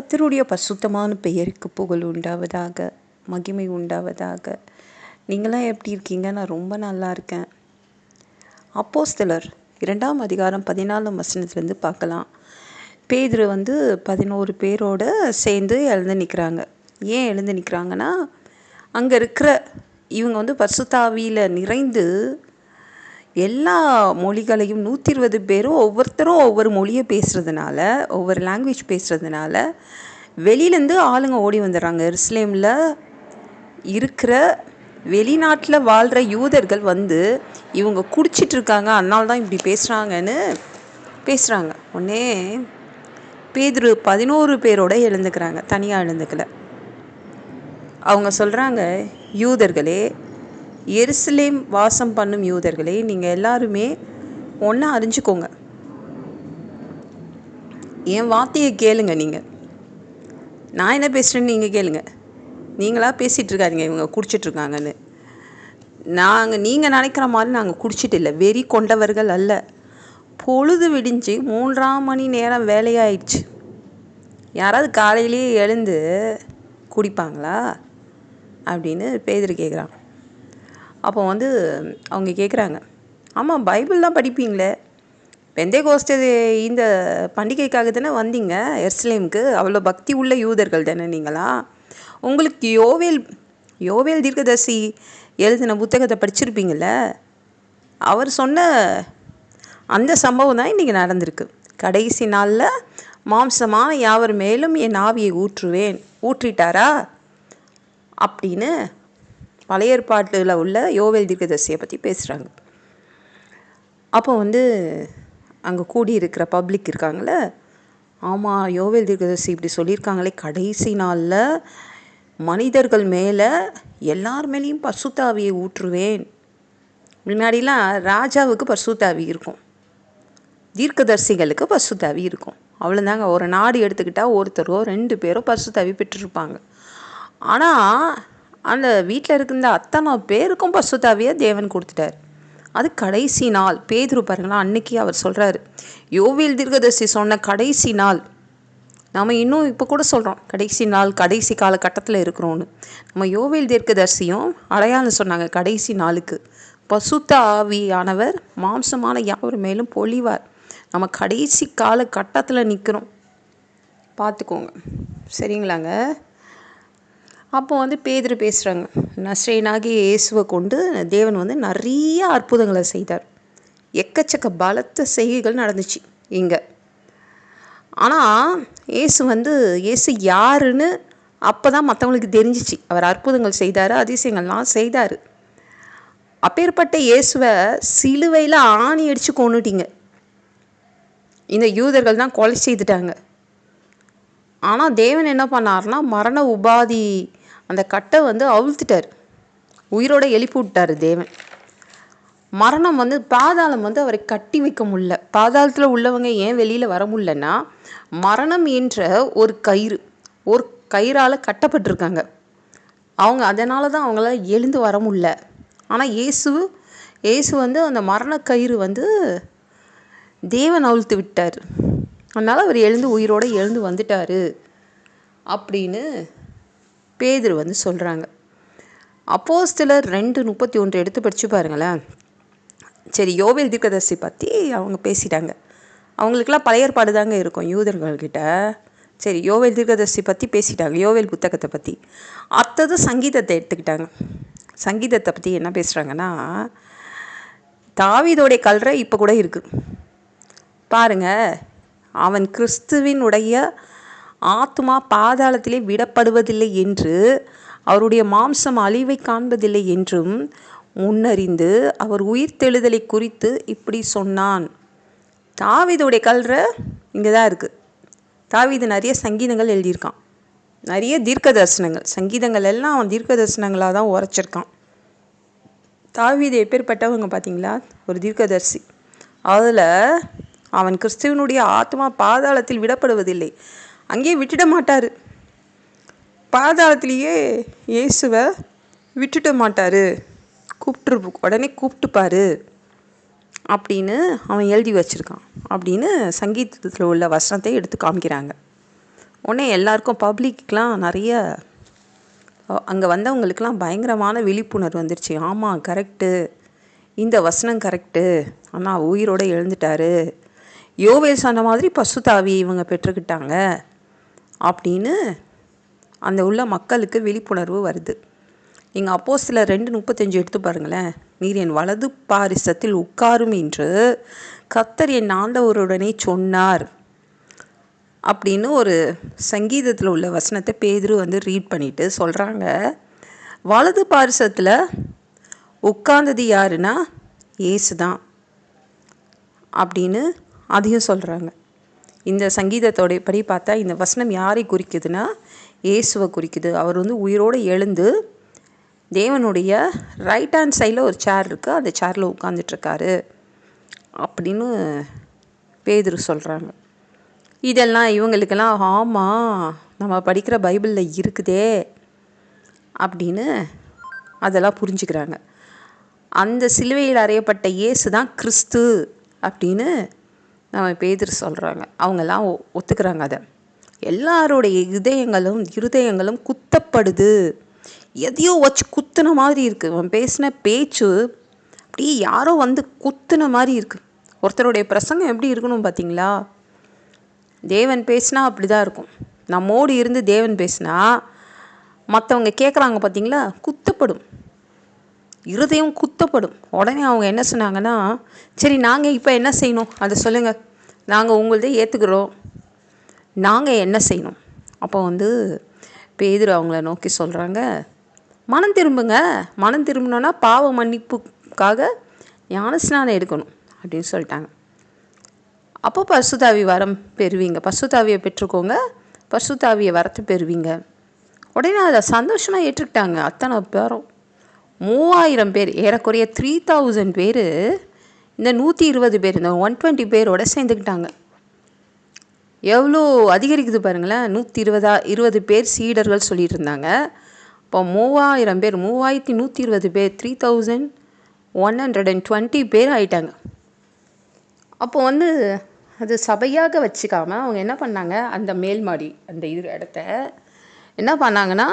கத்தருடைய பசுத்தமான பெயருக்கு புகழ் உண்டாவதாக மகிமை உண்டாவதாக. நீங்களாம் எப்படி இருக்கீங்க? நான் ரொம்ப நல்லா இருக்கேன். அப்போஸ்தலர் இரண்டாம் அதிகாரம் பதினாலாம் வசனத்துலேருந்து பார்க்கலாம். பேதுரு வந்து பதினோரு பேரோட சேர்ந்து எழுந்து நிற்கிறாங்க ஏன் எழுந்து நிற்கிறாங்கன்னா அங்கே இருக்கிற இவங்க வந்து பசுத்தாவியில் நிறைந்து எல்லா மொழிகளையும் நூற்றி இருபது பேரும் ஒவ்வொருத்தரும் ஒவ்வொரு மொழியை பேசுகிறதுனால ஒவ்வொரு லாங்குவேஜ் பேசுகிறதுனால வெளியிலேருந்து ஆளுங்க ஓடி வந்துடுறாங்க. எருசலேமில் இருக்கிற வெளிநாட்டில் வாழ்கிற யூதர்கள் வந்து இவங்க குடிச்சிட்டு இருக்காங்க அதனால தான் இப்படி பேசுகிறாங்கன்னு பேசுகிறாங்க உடனே பேதுரு பதினோரு பேரோட எழுந்துக்கிறாங்க தனியாக எழுந்துக்கல. அவங்க சொல்கிறாங்க யூதர்களே எருசலேம் வாசம் பண்ணும் யூதர்களே நீங்கள் எல்லாருமே ஒன்றா அறிஞ்சுக்கோங்க. என் வார்த்தையை கேளுங்க நீங்கள் நான் என்ன பேசுகிறேன்னு நீங்கள் கேளுங்க. நீங்களாக பேசிகிட்டு இருக்காதீங்க இவங்க குடிச்சிட்ருக்காங்கன்னு நாங்கள் நீங்கள் நினைக்கிற மாதிரி நாங்கள் குடிச்சிட்டு இல்லை வெறி கொண்டவர்கள் அல்ல. பொழுது விடிஞ்சு மூன்றாம் மணி நேரம் வேலையாயிடுச்சு. யாராவது காலையிலேயே எழுந்து குடிப்பாங்களா? அப்படின்னு பேதர் கேட்குறாங்க அப்போ வந்து அவங்க கேட்குறாங்க ஆமாம் பைபிள்லாம் படிப்பீங்களே? பெந்தே கோஸ்ட் இந்த பண்டிகைக்காக தானே வந்தீங்க? எர்ஸ்லேமுக்கு அவ்வளோ பக்தி உள்ள யூதர்கள் தானே நீங்களா? உங்களுக்கு யோவேல் யோவேல் தீர்க்கதர்சி எழுதின புத்தகத்தை படிச்சிருப்பீங்கள அவர் சொன்ன அந்த சம்பவம் தான் இன்றைக்கி நடந்திருக்கு. கடைசி நாளில் மாம்சமாக யாவர் மேலும் என் ஆவியை ஊற்றுவேன் ஊற்றிட்டாரா? அப்படின்னு பழைய ஏற்பாட்டில் உள்ள யோவேல் தீர்க்கதரிசியை பற்றி பேசுகிறாங்க அப்போ வந்து அங்கே கூடி இருக்கிற பப்ளிக் இருக்காங்கள ஆமாம் யோவேல் தீர்க்கதரிசி இப்படி சொல்லியிருக்காங்களே கடைசி நாளில் மனிதர்கள் மேலே எல்லார் மேலேயும் பசுத்தாவியை ஊற்றுவேன். முன்னாடிலாம் ராஜாவுக்கு பசுத்தாவி இருக்கும். தீர்க்கதரிசிகளுக்கு பசுத்தாவி இருக்கும். அவ்வளோதாங்க ஒரு நாடு எடுத்துக்கிட்டால் ஒருத்தரோ ரெண்டு பேரோ பசுத்தாவி பெற்றிருப்பாங்க. ஆனால் அந்த வீட்டில் இருக்கின்ற அத்தனை பேருக்கும் பசுத்தாவியை தேவன் கொடுத்துட்டார். அது கடைசி நாள். பேதுரு பாருங்களா அன்னைக்கு அவர் சொல்கிறாரு யோவில் தீர்க்கதர்சி சொன்ன கடைசி நாள். நம்ம இன்னும் இப்போ கூட சொல்கிறோம் கடைசி நாள் கடைசி காலகட்டத்தில் இருக்கிறோன்னு நம்ம யோவேல் தீர்க்கதர்சியும் அடையாளம் சொன்னாங்க கடைசி நாளுக்கு. பசுத்த ஆவியானவர் மாம்சமான யாவர் மேலும் பொழிவார். நம்ம கடைசி காலகட்டத்தில் நிற்கிறோம் பார்த்துக்கோங்க. சரிங்களாங்க? அப்போ வந்து பேதர் பேசுகிறாங்க நஸ்ரேனாகிய இயேசுவை கொண்டு தேவன் வந்து நிறைய அற்புதங்களை செய்தார். எக்கச்சக்க பலத்த செய்கைகள் நடந்துச்சு இங்கே. ஆனால் இயேசு வந்து இயேசு யாருன்னு அப்போ தான் மற்றவங்களுக்கு தெரிஞ்சிச்சு. அவர் அற்புதங்கள் செய்தார் அதிசயங்கள்லாம் செய்தார். அப்பேற்பட்ட இயேசுவை சிலுவையில் ஆணி அடித்து கொண்டுட்டீங்க இந்த யூதர்கள் தான் கொலை செய்துட்டாங்க. ஆனால் தேவன் என்ன பண்ணார்னா மரண உபாதி அந்த கட்டை வந்து அவிழ்த்துட்டார். உயிரோட எழுப்பி விட்டார் தேவன். மரணம் வந்து பாதாளம் வந்து அவரை கட்டி வைக்க முடியல. பாதாளத்தில் உள்ளவங்க ஏன் வெளியில் வர முடியலன்னா மரணம் என்ற ஒரு கயிறு ஒரு கயிறால் கட்டப்பட்டிருக்காங்க. அவங்க அதனால தான் அவங்களால எழுந்து வர முடியல. ஆனால் இயேசு இயேசு வந்து அந்த மரண கயிறு வந்து தேவன் அவிழ்த்து விட்டார். அதனால் அவர் எழுந்து உயிரோடு எழுந்து வந்துட்டார். அப்படின்னு பேதர் வந்து சொல்கிறாங்க அப்போஸ்தலர் ரெண்டு முப்பத்தி ஒன்று எடுத்து படித்து பாருங்களேன். சரி யோவேல் தீர்க்கதர்சி பற்றி அவங்க பேசிட்டாங்க. அவங்களுக்கெல்லாம் பழைய ஏற்பாடு தாங்க இருக்கும் யூதர்கள்கிட்ட. சரி யோவேல் தீர்க்கதர்சி பற்றி பேசிட்டாங்க யோவேல் புத்தகத்தை பற்றி அடுத்தது சங்கீதத்தை எடுத்துக்கிட்டாங்க. சங்கீதத்தை பற்றி என்ன பேசுகிறாங்கன்னா தாவிதோடைய கல்றை இப்போ கூட இருக்குது பாருங்கள் அவன் கிறிஸ்துவினுடைய ஆத்மா பாதாளத்திலே விடப்படுவதில்லை என்று அவருடைய மாம்சம் அழிவை காண்பதில்லை என்றும் முன்னறிந்து அவர் உயிர்த்தெழுதலை குறித்து இப்படி சொன்னான். தாவிதோடைய கல்ற இங்கே தான் இருக்குது தாவிது நிறைய சங்கீதங்கள் எழுதியிருக்கான். நிறைய தீர்க்க தரிசனங்கள் சங்கீதங்கள் எல்லாம் அவன் தீர்க்க தரிசனங்களாக தான் உரைச்சிருக்கான். தாவிது எப்பேற்பட்டவங்க பார்த்தீங்களா? ஒரு தீர்க்கதரிசி. அதில் அவன் கிறிஸ்துவனுடைய ஆத்மா பாதாளத்தில் விடப்படுவதில்லை. அங்கேயே விட்டுட மாட்டார். பாதாளத்திலேயே இயேசுவை விட்டுட மாட்டார். கூப்பிட்டு உடனே கூப்பிட்டுப்பாரு. அப்படின்னு அவன் எழுதி வச்சுருக்கான். அப்படின்னு சங்கீதத்தில் உள்ள வசனத்தை எடுத்து காமிக்கிறாங்க. உடனே எல்லாருக்கும் பப்ளிக்லாம் நிறைய அங்கே வந்தவங்களுக்கெலாம் பயங்கரமான விழிப்புணர்வு வந்துருச்சு. ஆமாம் கரெக்டு இந்த வசனம் கரெக்டு ஆனால் உயிரோடு எழுந்துட்டாரு. யோவேல் சொன்ன மாதிரி பசுத்தாவி இவங்க பெற்றுக்கிட்டாங்க. அப்படின்னு அந்த உள்ள மக்களுக்கு விழிப்புணர்வு வருது. நீங்கள் அப்போ சில ரெண்டு முப்பத்தஞ்சு எடுத்து பாருங்களேன். நீர் என் வலது பாரிசத்தில் உட்காரும் என்று கத்தர் என் ஆண்டவருடனே சொன்னார். அப்படின்னு ஒரு சங்கீதத்தில் உள்ள வசனத்தை பேதுரு வந்து ரீட் பண்ணிட்டு சொல்கிறாங்க வலது பாரிசத்தில் உட்கார்ந்தது யாருன்னா? ஏசு தான் அப்படின்னு அதையும் சொல்கிறாங்க இந்த சங்கீதத்தோடைய படி பார்த்தா இந்த வசனம் யாரை குறிக்குதுன்னா இயேசுவை குறிக்குது. அவர் வந்து உயிரோடு எழுந்து தேவனுடைய ரைட் ஹேண்ட் சைடில் ஒரு சேர் இருக்குது அந்த சேரில் உட்காந்துட்ருக்காரு அப்படின்னு பேதுரு சொல்கிறாங்க இதெல்லாம் இவங்களுக்கெல்லாம் ஆமாம் நம்ம படிக்கிற பைபிளில் இருக்குதே அப்படின்னு அதெல்லாம் புரிஞ்சுக்கிறாங்க. அந்த சிலுவையில் அறையப்பட்ட இயேசு தான் கிறிஸ்து அப்படின்னு நம்ம பேதர் சொல்கிறாங்க அவங்கெல்லாம் ஒ ஒத்துக்கிறாங்க அதை. எல்லாருடைய இதயங்களும் இருதயங்களும் குத்தப்படுது. எதையோ வச்சு குத்துன மாதிரி இருக்குது அவன் பேசின பேச்சு அப்படியே யாரோ வந்து குத்துன மாதிரி இருக்குது ஒருத்தருடைய பிரசங்கம் எப்படி இருக்கணும் பார்த்தீங்களா தேவன் பேசினா அப்படி தான் இருக்கும். நம்மோடு இருந்து தேவன் பேசினா மற்றவங்க கேட்குறாங்க பார்த்தீங்களா குத்தப்படும். இருதயம் குத்தப்படும். உடனே அவங்க என்ன சொன்னாங்கன்னா சரி நாங்கள் இப்போ என்ன செய்யணும்? அதை சொல்லுங்கள் நாங்கள் உங்கள்தே ஏற்றுக்கிறோம் நாங்கள் என்ன செய்யணும்? அப்போ வந்து பேதுரு அவங்கள நோக்கி சொல்கிறாங்க மனம் திரும்புங்க. மனம் திரும்பினோன்னா பாவ மன்னிப்புக்காக ஞானஸ்நானம் எடுக்கணும். அப்படின்னு சொல்லிட்டாங்க. அப்போ பசுதாவி வரம் பெறுவீங்க. பசுதாவியை பெற்றுக்கோங்க. பசுதாவியை வரத்து பெறுவீங்க. உடனே அதை சந்தோஷமாக ஏற்றுக்கிட்டாங்க. அத்தனை பேரும். மூவாயிரம் பேர் ஏறக்குறைய த்ரீ தௌசண்ட் பேர் இந்த நூற்றி இருபது பேர் இந்த ஒன் டுவெண்ட்டி பேரோட சேர்ந்துக்கிட்டாங்க. எவ்வளோ அதிகரிக்குது பாருங்களேன். நூற்றி இருபதா இருபது பேர் சீடர்கள் சொல்லிட்டு இருந்தாங்க இப்போ மூவாயிரம் பேர் மூவாயிரத்தி நூற்றி இருபது பேர் three thousand one hundred and twenty பேர் ஆயிட்டாங்க. அப்போ வந்து அது சபையாக வச்சுக்காமல் அவங்க என்ன பண்ணாங்க? அந்த மேல்மாடி அந்த இது இடத்த என்ன பண்ணாங்கன்னா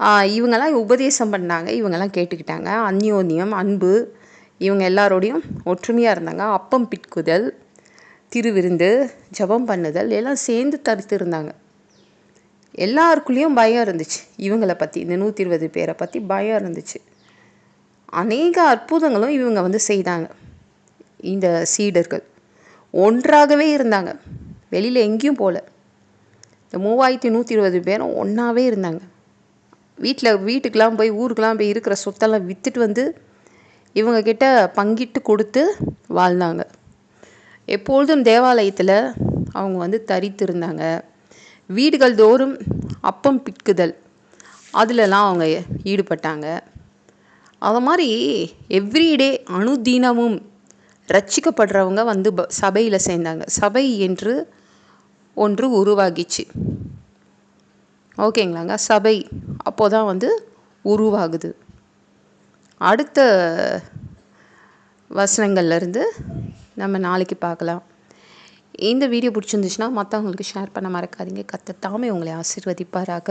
இவங்கெல்லாம் உபதேசம் பண்ணாங்க இவங்கெல்லாம் கேட்டுக்கிட்டாங்க. அந்யோன்யம் அன்பு இவங்க எல்லாரோடையும் ஒற்றுமையாக இருந்தாங்க. அப்பம் பிட்குதல் திருவிருந்து ஜபம் பண்ணுதல் எல்லாம் சேர்ந்து தடுத்து இருந்தாங்க. எல்லாருக்குள்ளேயும் பயம் இருந்துச்சு. இவங்களை பற்றி இந்த நூற்றி இருபது பேரை பற்றி பயம் இருந்துச்சு. அநேக அற்புதங்களும் இவங்க வந்து செய்தாங்க. இந்த சீடர்கள் ஒன்றாகவே இருந்தாங்க. வெளியில் எங்கேயும் போகல இந்த மூவாயிரத்தி நூற்றி இருபது பேரும் ஒன்றாவே இருந்தாங்க. வீட்டில் வீட்டுக்கெலாம் போய் ஊருக்கெலாம் போய் இருக்கிற சொத்தெல்லாம் விற்றுட்டு வந்து இவங்கக்கிட்ட பங்கிட்டு கொடுத்து வாழ்ந்தாங்க. எப்பொழுதும் தேவாலயத்தில் அவங்க வந்து தரித்து இருந்தாங்க வீடுகள் தோறும் அப்பம் பிக்குதல் அதிலலாம் அவங்க ஈடுபட்டாங்க. அது மாதிரி எவ்ரிடே அணுதீனமும் ரட்சிக்கப்படுறவங்க வந்து ப சபையில் சேர்ந்தாங்க. சபை என்று ஒன்று உருவாகிச்சு. ஓகேங்களாங்க? சபை அப்போ தான் வந்து உருவாகுது. அடுத்த வசனங்கள்லேருந்து நம்ம நாளைக்கு பார்க்கலாம். இந்த வீடியோ பிடிச்சிருந்துச்சுன்னா மற்றவங்களுக்கு ஷேர் பண்ண மறக்காதீங்க. கத்த தாமே உங்களை ஆசீர்வதிப்பாராக.